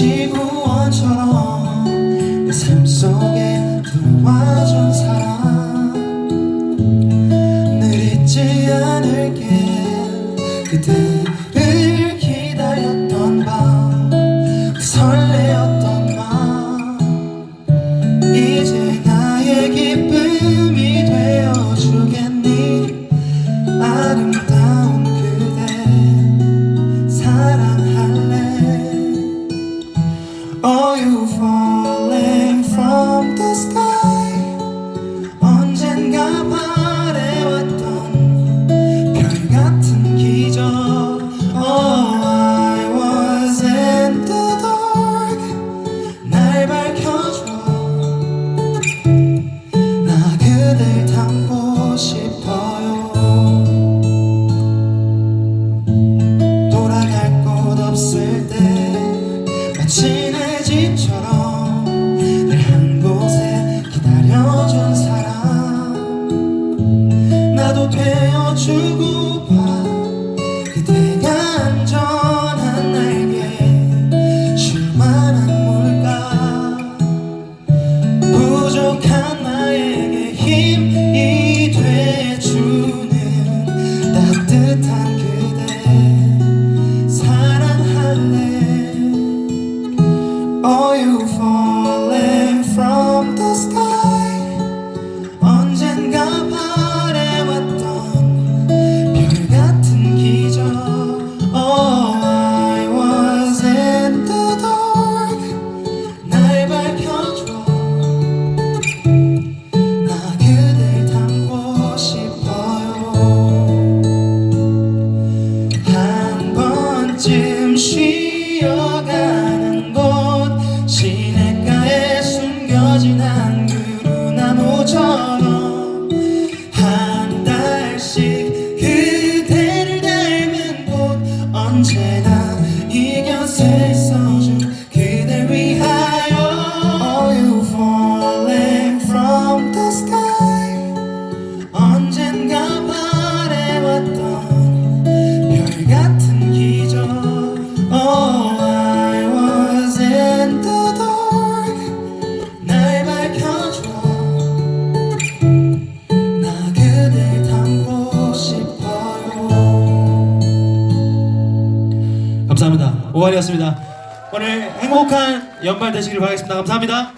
지구원처럼 내 삶 속에 들어와준 사랑. 늘 잊지 않게. 그대 주고 봐. 그대가 안전한 나에게 실만한 뭘까 부족한 나에게 힘이 돼주는 따뜻한 그대. 사랑할래. Oh you fall 很简单 고갈이었습니다. 오늘 행복한 연말 되시길 바라겠습니다. 감사합니다.